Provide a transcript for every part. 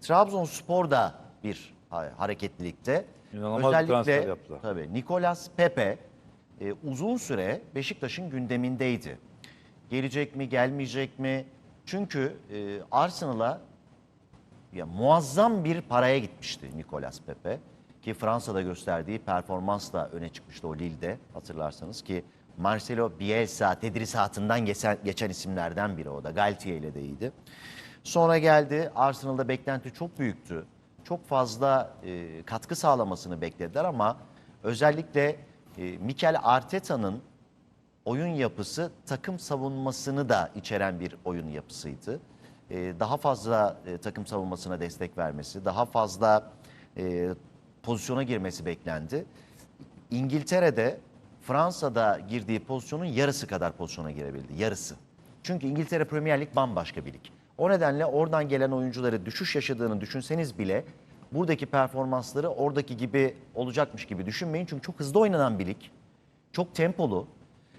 Trabzonspor da bir ha- hareketlilikte. İnanılmaz transfer yaptılar. Tabii Nicolas Pepe e, uzun süre Beşiktaş'ın gündemindeydi. Gelecek mi, gelmeyecek mi? Çünkü e, Arsenal'a ya muazzam bir paraya gitmişti Nicolas Pepe. Ki Fransa'da gösterdiği performansla öne çıkmıştı o Lille'de hatırlarsanız ki Marcelo Bielsa tedrisatından geçen, geçen isimlerden biri o da. Galtier ile de iyiydi. Sonra geldi Arsenal'da beklenti çok büyüktü. Çok fazla e, katkı sağlamasını beklediler ama özellikle e, Mikel Arteta'nın oyun yapısı takım savunmasını da içeren bir oyun yapısıydı. Ee, daha fazla e, takım savunmasına destek vermesi, daha fazla e, pozisyona girmesi beklendi. İngiltere'de Fransa'da girdiği pozisyonun yarısı kadar pozisyona girebildi. Yarısı. Çünkü İngiltere Premier Lig bambaşka bir lig. O nedenle oradan gelen oyuncuları düşüş yaşadığını düşünseniz bile buradaki performansları oradaki gibi olacakmış gibi düşünmeyin. Çünkü çok hızlı oynanan bir lig. Çok tempolu.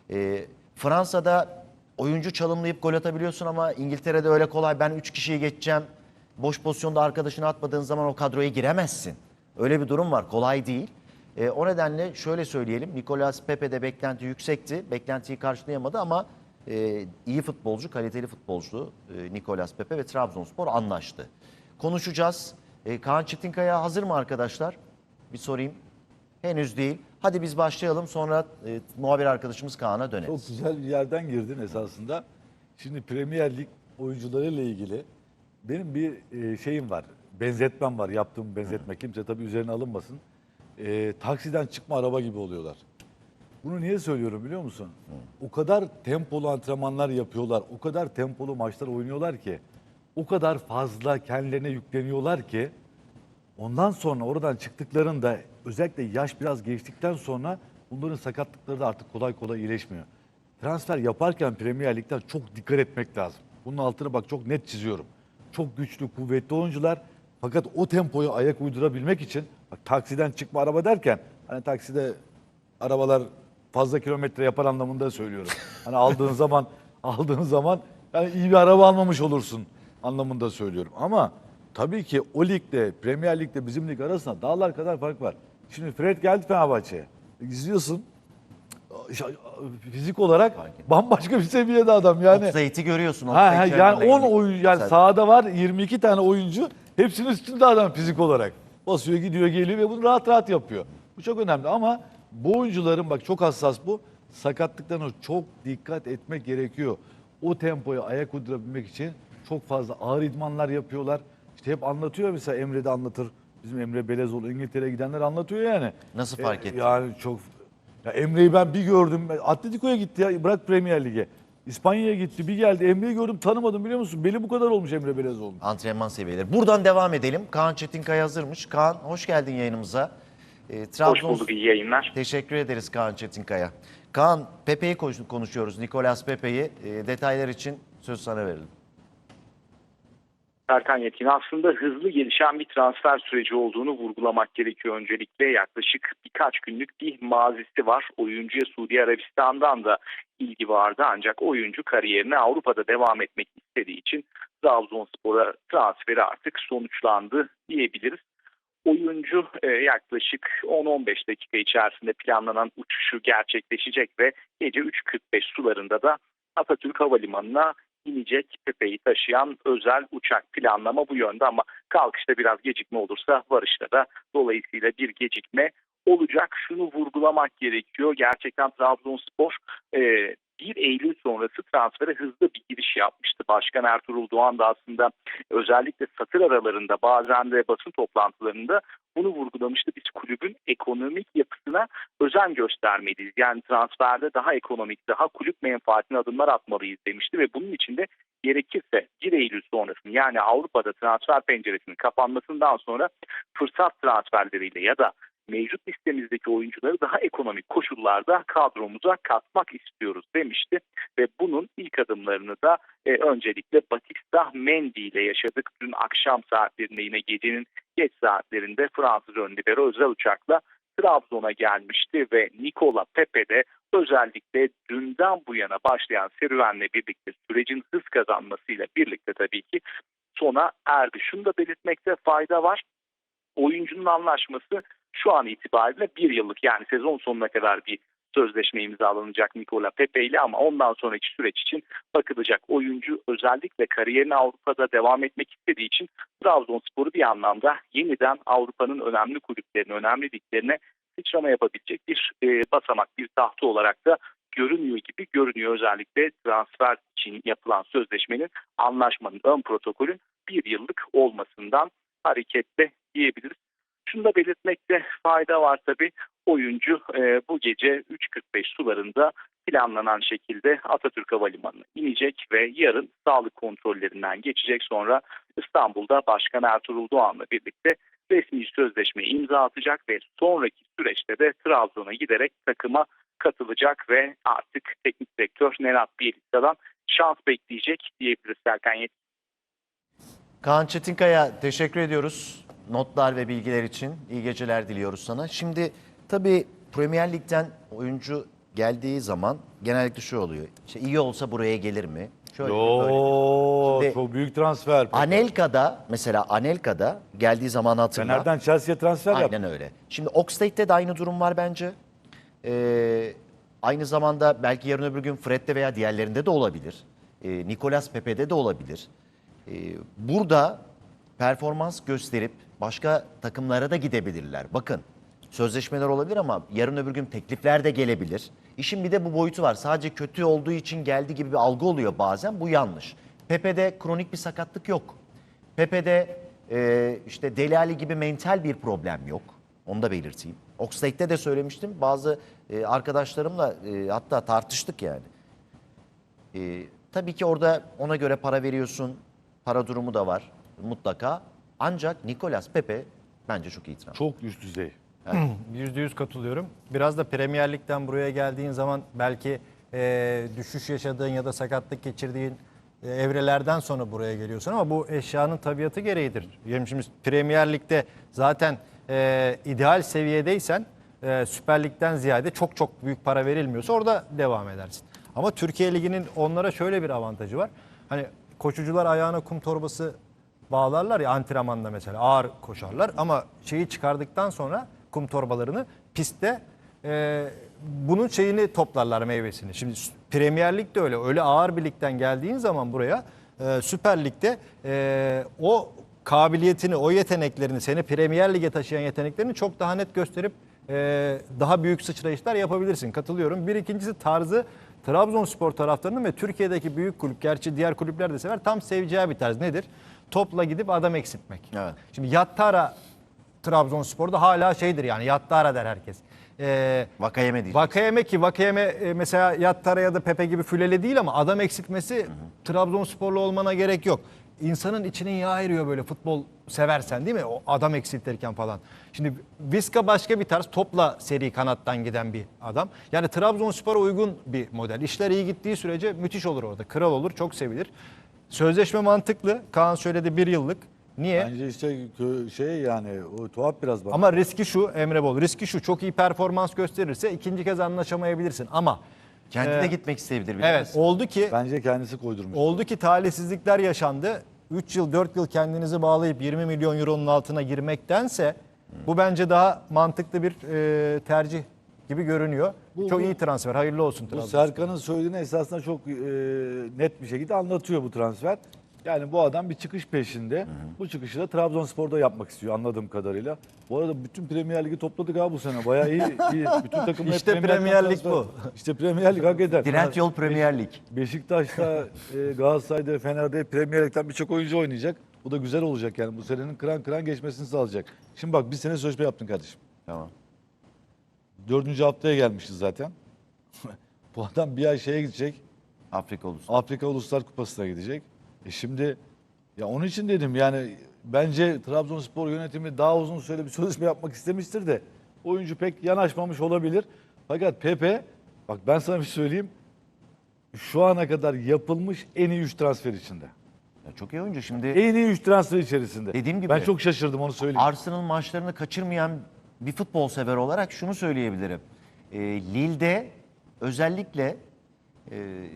Ee, Fransa'da oyuncu çalımlayıp gol atabiliyorsun ama İngiltere'de öyle kolay ben 3 kişiyi geçeceğim. Boş pozisyonda arkadaşını atmadığın zaman o kadroya giremezsin. Öyle bir durum var. Kolay değil. Ee, o nedenle şöyle söyleyelim. Nicolas Pepe'de beklenti yüksekti. Beklentiyi karşılayamadı ama e, iyi futbolcu, kaliteli futbolcu e, Nicolas Pepe ve Trabzonspor anlaştı. Konuşacağız. E, Kaan Çetinkaya hazır mı arkadaşlar? Bir sorayım. Henüz değil. Hadi biz başlayalım sonra e, muhabir arkadaşımız Kaan'a döneriz. Çok güzel bir yerden girdin esasında. Şimdi Premier Lig oyuncularıyla ilgili benim bir e, şeyim var. Benzetmem var. Yaptığım benzetme. Kimse tabii üzerine alınmasın. E, taksiden çıkma araba gibi oluyorlar. Bunu niye söylüyorum biliyor musun? O kadar tempolu antrenmanlar yapıyorlar. O kadar tempolu maçlar oynuyorlar ki. O kadar fazla kendilerine yükleniyorlar ki. Ondan sonra oradan çıktıklarında özellikle yaş biraz geçtikten sonra bunların sakatlıkları da artık kolay kolay iyileşmiyor. Transfer yaparken Premier Lig'den çok dikkat etmek lazım. Bunun altını bak çok net çiziyorum. Çok güçlü, kuvvetli oyuncular fakat o tempoyu ayak uydurabilmek için bak taksiden çıkma araba derken hani takside arabalar fazla kilometre yapar anlamında söylüyorum. Hani aldığın zaman aldığın zaman yani iyi bir araba almamış olursun anlamında söylüyorum. Ama tabii ki o ligde Premier Lig'de bizim lig arasında dağlar kadar fark var. Şimdi Fred geldi Fenerbahçe'ye. İzliyorsun. Fizik olarak bambaşka bir seviyede adam yani. Zeyt'i görüyorsun. Ha, ha, yani içeriden 10 oyun yani Mesela sahada var 22 tane oyuncu. Hepsinin üstünde adam fizik olarak. Basıyor gidiyor geliyor ve bunu rahat rahat yapıyor. Bu çok önemli ama bu oyuncuların bak çok hassas bu. Sakatlıklarına çok dikkat etmek gerekiyor. O tempoya ayak uydurabilmek için çok fazla ağır idmanlar yapıyorlar. İşte hep anlatıyor mesela Emre de anlatır. Bizim Emre Belezoğlu İngiltere'ye gidenler anlatıyor yani. Nasıl fark E, etti? Yani çok ya Emre'yi ben bir gördüm. Atletico'ya gitti ya bırak Premier Lig'e. İspanya'ya gitti bir geldi. Emre'yi gördüm tanımadım biliyor musun? Beli bu kadar olmuş Emre Belezoğlu. Antrenman seviyeleri. Buradan devam edelim. Kaan Çetinkaya hazırmış. Kaan hoş geldin yayınımıza. E, Hoş Trabzon... bulduk, iyi yayınlar. Teşekkür ederiz Kaan Çetinkaya. Kaan, Pepe'yi konuş- konuşuyoruz. Nicolas Pepe'yi. E, detaylar için söz sana verelim. Serkan Yetkin aslında hızlı gelişen bir transfer süreci olduğunu vurgulamak gerekiyor öncelikle. Yaklaşık birkaç günlük bir mazisi var. Oyuncuya Suudi Arabistan'dan da ilgi vardı ancak oyuncu kariyerine Avrupa'da devam etmek istediği için Trabzonspor'a transferi artık sonuçlandı diyebiliriz. Oyuncu e, yaklaşık 10-15 dakika içerisinde planlanan uçuşu gerçekleşecek ve gece 3.45 sularında da Atatürk Havalimanı'na inecek Pepe'yi taşıyan özel uçak planlama bu yönde ama kalkışta biraz gecikme olursa varışta da dolayısıyla bir gecikme olacak. Şunu vurgulamak gerekiyor. Gerçekten Trabzonspor e, 1 Eylül sonrası transfere hızlı bir giriş yapmıştı. Başkan Ertuğrul Doğan da aslında özellikle satır aralarında bazen de basın toplantılarında bunu vurgulamıştı. Biz kulübün ekonomik yapısına özen göstermeliyiz. Yani transferde daha ekonomik, daha kulüp menfaatine adımlar atmalıyız demişti ve bunun için de gerekirse 1 Eylül sonrasını yani Avrupa'da transfer penceresinin kapanmasından sonra fırsat transferleriyle ya da mevcut listemizdeki oyuncuları daha ekonomik koşullarda kadromuza katmak istiyoruz demişti ve bunun ilk adımlarını da e, öncelikle Batista Mendy ile yaşadık. Dün akşam saatlerinde yine gecenin geç saatlerinde Fransız ön libero özel uçakla Trabzon'a gelmişti ve Nicola Pepe de özellikle dünden bu yana başlayan serüvenle birlikte sürecin hız kazanmasıyla birlikte tabii ki sona erdi. Şunu da belirtmekte fayda var. Oyuncunun anlaşması şu an itibariyle bir yıllık yani sezon sonuna kadar bir sözleşme imzalanacak Nikola Pepe ile ama ondan sonraki süreç için bakılacak. Oyuncu özellikle kariyerine Avrupa'da devam etmek istediği için Trabzonspor'u bir anlamda yeniden Avrupa'nın önemli kulüplerine, önemli liglerine sıçrama yapabilecek bir e, basamak, bir tahta olarak da görünüyor gibi görünüyor. Özellikle transfer için yapılan sözleşmenin, anlaşmanın, ön protokolün bir yıllık olmasından hareketle diyebiliriz. Şunu da belirtmekte fayda var tabii. Oyuncu e, bu gece 3.45 sularında planlanan şekilde Atatürk Havalimanı'na inecek ve yarın sağlık kontrollerinden geçecek. Sonra İstanbul'da Başkan Ertuğrul Doğan'la birlikte resmi sözleşmeyi imza atacak ve sonraki süreçte de Trabzon'a giderek takıma katılacak ve artık teknik direktör Nenad Bielitsa'dan şans bekleyecek diyebiliriz Serkan Yetkin. Kaan Çetinkaya teşekkür ediyoruz. Notlar ve bilgiler için iyi geceler diliyoruz sana. Şimdi tabii Premier Lig'den oyuncu geldiği zaman genellikle şu oluyor. İşte iyi olsa buraya gelir mi? Şöyle mi, böyle Şimdi- çok büyük transfer. Anelka'da mesela Anelka'da geldiği zaman hatırla. Fener'den Chelsea'ye transfer yaptı. Aynen öyle. Şimdi Oxlade'de de aynı durum var bence. Ee, aynı zamanda belki yarın öbür gün Fred'de veya diğerlerinde de olabilir. Ee, Nicolas Pepe'de de olabilir. Ee, burada performans gösterip başka takımlara da gidebilirler. Bakın sözleşmeler olabilir ama yarın öbür gün teklifler de gelebilir. İşin bir de bu boyutu var. Sadece kötü olduğu için geldi gibi bir algı oluyor bazen. Bu yanlış. Pepe'de kronik bir sakatlık yok. Pepe'de e, işte Deli Ali gibi mental bir problem yok. Onu da belirteyim. Oxlade'de de söylemiştim. Bazı e, arkadaşlarımla e, hatta tartıştık yani. E, tabii ki orada ona göre para veriyorsun. Para durumu da var mutlaka. Ancak Nicolas Pepe bence çok iyi transfer. Çok üst düzey. Yüzde yüz katılıyorum. Biraz da Premier Lig'den buraya geldiğin zaman belki e, düşüş yaşadığın ya da sakatlık geçirdiğin e, evrelerden sonra buraya geliyorsun ama bu eşyanın tabiatı gereğidir. Yani şimdi Premier Lig'de zaten e, ideal seviyedeysen e, Süper Lig'den ziyade çok çok büyük para verilmiyorsa orada devam edersin. Ama Türkiye Ligi'nin onlara şöyle bir avantajı var. Hani koşucular ayağına kum torbası bağlarlar ya antrenmanda mesela ağır koşarlar ama şeyi çıkardıktan sonra kum torbalarını pistte e, bunun şeyini toplarlar meyvesini. Şimdi Premier Lig de öyle. Öyle ağır bir ligden geldiğin zaman buraya e, Süper Lig'de e, o kabiliyetini, o yeteneklerini, seni Premier Lig'e taşıyan yeteneklerini çok daha net gösterip e, daha büyük sıçrayışlar yapabilirsin. Katılıyorum. Bir ikincisi tarzı Trabzonspor taraftarının ve Türkiye'deki büyük kulüp, gerçi diğer kulüpler de sever, tam seveceği bir tarz. Nedir? Topla gidip adam eksiltmek. Evet. Şimdi Yattara Trabzonspor'da hala şeydir yani Yattara der herkes. Ee, Vakayeme diyecek. Vakayeme ki Vakayeme e, mesela Yattara ya da Pepe gibi füleli değil ama adam eksiltmesi Trabzonsporlu olmana gerek yok. İnsanın içinin yağ eriyor böyle futbol seversen değil mi? O adam eksiltirken falan. Şimdi Viska başka bir tarz topla seri kanattan giden bir adam. Yani Trabzonspor'a uygun bir model. İşler iyi gittiği sürece müthiş olur orada. Kral olur, çok sevilir. Sözleşme mantıklı. Kaan söyledi bir yıllık. Niye? Bence işte şey yani o tuhaf biraz bana. Ama riski şu Emre Bol. Riski şu çok iyi performans gösterirse ikinci kez anlaşamayabilirsin. Ama Kendi Ee, de gitmek isteyebilir. evet bilemez. oldu ki Bence kendisi koydurmuş. oldu ki talihsizlikler yaşandı. 3 yıl 4 yıl kendinizi bağlayıp 20 milyon euronun altına girmektense bu bence daha mantıklı bir e, tercih gibi görünüyor. Bu- çok bu- iyi transfer. Hayırlı olsun Trabzon. Serkan'ın söylediğini esasında çok e, net bir şekilde anlatıyor bu transfer. Yani bu adam bir çıkış peşinde. Bu çıkışı da Trabzonspor'da yapmak istiyor anladığım kadarıyla. Bu arada bütün Premier Ligi topladık ha bu sene. Bayağı iyi. iyi. Bütün takımlar İşte Premier Lig transfer- bu. İşte Premier Lig hak eder. Trend yol Premier Lig. Beşiktaş'ta, e, Galatasaray'da, Fener'de Premier Lig'den birçok oyuncu oynayacak. Bu da güzel olacak yani. Bu senenin kıran kıran geçmesini sağlayacak. Şimdi bak bir sene sözleşme yaptın kardeşim. Tamam. Dördüncü haftaya gelmişiz zaten. bu adam bir ay şeye gidecek. Afrika Ulusu. Afrika Uluslar Kupası'na gidecek. E şimdi ya onun için dedim yani bence Trabzonspor yönetimi daha uzun süreli bir sözleşme yapmak istemiştir de oyuncu pek yanaşmamış olabilir. Fakat Pepe bak ben sana bir şey söyleyeyim. Şu ana kadar yapılmış en iyi 3 transfer içinde. Ya çok iyi oyuncu. Şimdi En iyi 3 transfer içerisinde. Dediğim gibi- Ben çok şaşırdım onu söyleyeyim. Arsenal maçlarını kaçırmayan bir futbol sever olarak şunu söyleyebilirim. E, Lille'de özellikle e,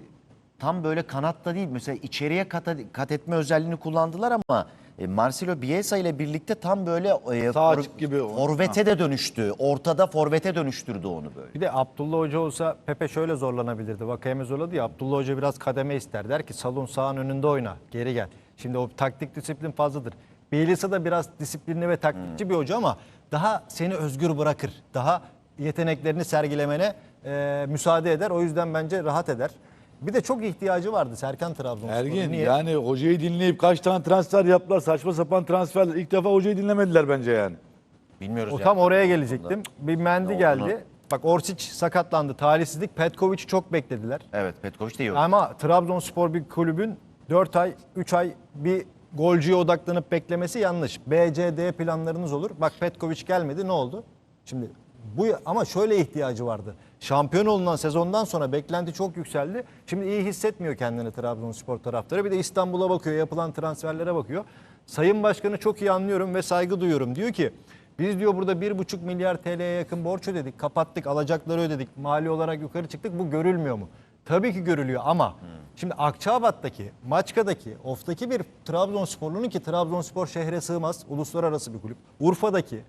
tam böyle kanatta değil. Mesela içeriye kat, kat etme özelliğini kullandılar ama e, Marcelo Bielsa ile birlikte tam böyle e, Sağ açık gibi o. forvete de dönüştü. Ortada forvete dönüştürdü onu böyle. Bir de Abdullah Hoca olsa Pepe şöyle zorlanabilirdi. Vakayeme zorladı ya Abdullah Hoca biraz kademe ister. Der ki salon sağın önünde oyna. Geri gel. Şimdi o taktik disiplin fazladır. Bielsa da biraz disiplinli ve taktikçi bir hoca ama daha seni özgür bırakır. Daha yeteneklerini sergilemene e, müsaade eder. O yüzden bence rahat eder. Bir de çok ihtiyacı vardı Serkan Trabzonspor'un. Ergin Niye? yani hocayı dinleyip kaç tane transfer yaptılar saçma sapan transferler. İlk defa hocayı dinlemediler bence yani. Bilmiyoruz O yani. tam oraya gelecektim. Bir Mendi geldi. Bak Orsic sakatlandı. Talihsizlik. Petkovic'i çok beklediler. Evet Petkovic de iyi. oyuncu. Ama Trabzonspor bir kulübün 4 ay, 3 ay bir golcüye odaklanıp beklemesi yanlış. B, C, D planlarınız olur. Bak Petkovic gelmedi ne oldu? Şimdi bu ama şöyle ihtiyacı vardı. Şampiyon olunan sezondan sonra beklenti çok yükseldi. Şimdi iyi hissetmiyor kendini Trabzonspor taraftarı. Bir de İstanbul'a bakıyor, yapılan transferlere bakıyor. Sayın Başkanı çok iyi anlıyorum ve saygı duyuyorum. Diyor ki biz diyor burada 1,5 milyar TL'ye yakın borç ödedik, kapattık, alacakları ödedik, mali olarak yukarı çıktık. Bu görülmüyor mu? Tabii ki görülüyor ama şimdi Akçabat'taki, Maçka'daki, Of'taki bir Trabzonsporlunun ki Trabzonspor şehre sığmaz, uluslararası bir kulüp. Urfa'daki,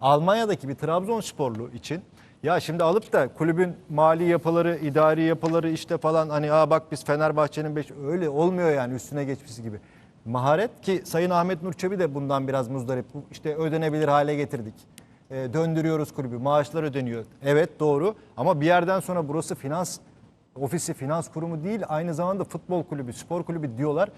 Almanya'daki bir Trabzonsporlu için ya şimdi alıp da kulübün mali yapıları, idari yapıları işte falan hani aa bak biz Fenerbahçe'nin beş öyle olmuyor yani üstüne geçmesi gibi. Maharet ki Sayın Ahmet Nur Çebi de bundan biraz muzdarip. İşte ödenebilir hale getirdik. E, döndürüyoruz kulübü. Maaşlar ödeniyor. Evet doğru ama bir yerden sonra burası finans ofisi, finans kurumu değil aynı zamanda futbol kulübü, spor kulübü diyorlar.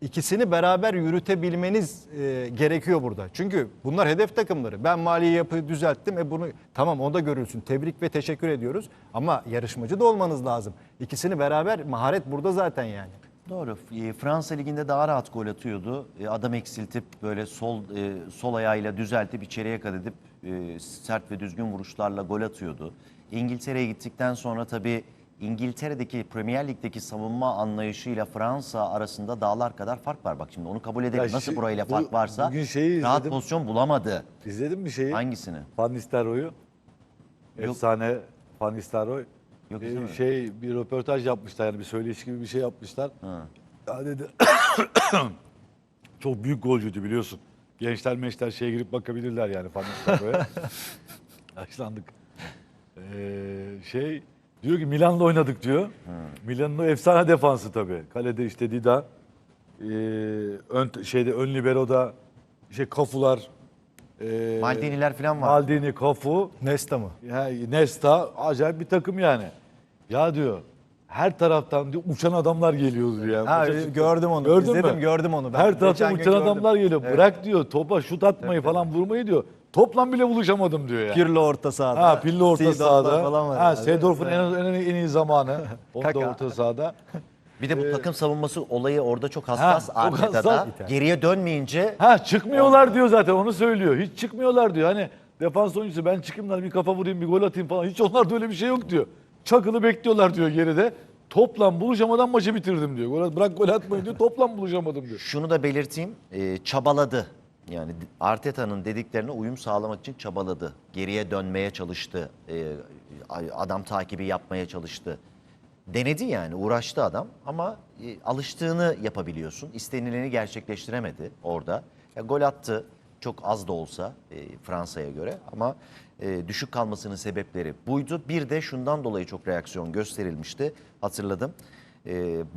İkisini beraber yürütebilmeniz e, gerekiyor burada. Çünkü bunlar hedef takımları. Ben mali yapıyı düzelttim. E bunu tamam o da görülsün. Tebrik ve teşekkür ediyoruz. Ama yarışmacı da olmanız lazım. İkisini beraber maharet burada zaten yani. Doğru. E, Fransa liginde daha rahat gol atıyordu. E, Adam eksiltip böyle sol e, sol ayağıyla düzeltip içeriye kat edip e, sert ve düzgün vuruşlarla gol atıyordu. İngiltere'ye gittikten sonra tabii İngiltere'deki Premier Lig'deki savunma anlayışıyla Fransa arasında dağlar kadar fark var. Bak şimdi onu kabul edelim. Ya Nasıl şi- burayla bu- fark varsa bugün şeyi rahat izledim. pozisyon bulamadı. İzledin mi şeyi? Hangisini? Van Nistelrooy'u. Efsane Van Nistelrooy. Yok, Ee, şey bir röportaj yapmışlar yani bir söyleyiş gibi bir şey yapmışlar. Ya dedi çok büyük golcüydü biliyorsun. Gençler meşler şeye girip bakabilirler yani Van Nistelrooy'a. Yaşlandık. Ee, şey diyor ki Milan'la oynadık diyor. Milan'ın o efsane defansı tabii. Kalede işte Dida. Ee, ön, şeyde ön libero'da şey Kafular. ee, Maldini'ler falan var. Maldini, Kafu. Nesta mı? Ya Nesta acayip bir takım yani. Ya diyor her taraftan diyor uçan adamlar geliyor diyor. Yani. Ha, Maça çıktı. gördüm onu. Gördün İzledim, mü? gördüm onu ben. Her Geçen taraftan gün uçan gördüm. adamlar geliyor. Bırak diyor topa şut atmayı falan vurmayı diyor. Topla bile buluşamadım diyor ya. Pirlo orta sahada. Ha Pilli orta Seedorf'lar sahada. Falan var Ha herhalde. Seedorf'un en, en, en iyi zamanı. Da Kaka. orta sahada. Bir de bu takım savunması olayı orada çok hassas. çok Arteta'da hassas. geriye dönmeyince Ha çıkmıyorlar diyor zaten onu söylüyor. Hiç çıkmıyorlar diyor. Hani defans oyuncusu ben çıkayım da bir kafa vurayım bir gol atayım falan. Hiç onlarda öyle bir şey yok diyor. Çakılı bekliyorlar diyor geride. Toplam buluşamadan maçı bitirdim diyor. Gol, bırak gol atmayın diyor. Toplam buluşamadım diyor. Şunu da belirteyim, e, çabaladı. Yani Arteta'nın dediklerine uyum sağlamak için çabaladı. Geriye dönmeye çalıştı, e, adam takibi yapmaya çalıştı. Denedi yani, uğraştı adam ama e, alıştığını yapabiliyorsun. İstenileni gerçekleştiremedi orada. Ya, gol attı, çok az da olsa e, Fransa'ya göre ama e, düşük kalmasının sebepleri buydu. Bir de şundan dolayı çok reaksiyon gösterilmişti, hatırladım.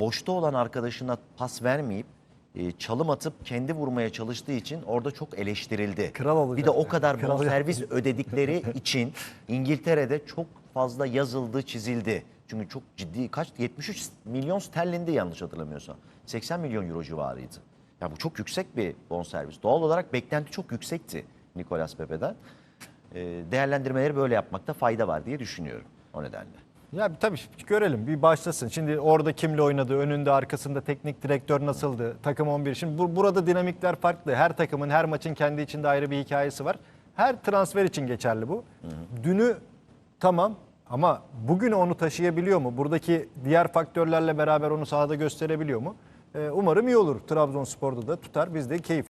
Boşta olan arkadaşına pas vermeyip e, çalım atıp kendi vurmaya çalıştığı için orada çok eleştirildi. Kral olacak bir de o kadar Kral servis ödedikleri için İngiltere'de çok fazla yazıldı, çizildi. Çünkü çok ciddi kaç 73 milyon sterlindi yanlış hatırlamıyorsam. 80 milyon euro civarıydı. Ya bu çok yüksek bir bonservis. Doğal olarak beklenti çok yüksekti Nicolas Pepe'den. E, değerlendirmeleri böyle yapmakta fayda var diye düşünüyorum o nedenle. Ya tabii görelim bir başlasın. Şimdi orada kimle oynadı, önünde arkasında teknik direktör nasıldı, takım 11. Şimdi bu, burada dinamikler farklı. Her takımın, her maçın kendi içinde ayrı bir hikayesi var. Her transfer için geçerli bu. Dünü tamam ama bugünü onu taşıyabiliyor mu? Buradaki diğer faktörlerle beraber onu sahada gösterebiliyor mu? Ee, umarım iyi olur. Trabzonspor'da da tutar. Biz de keyif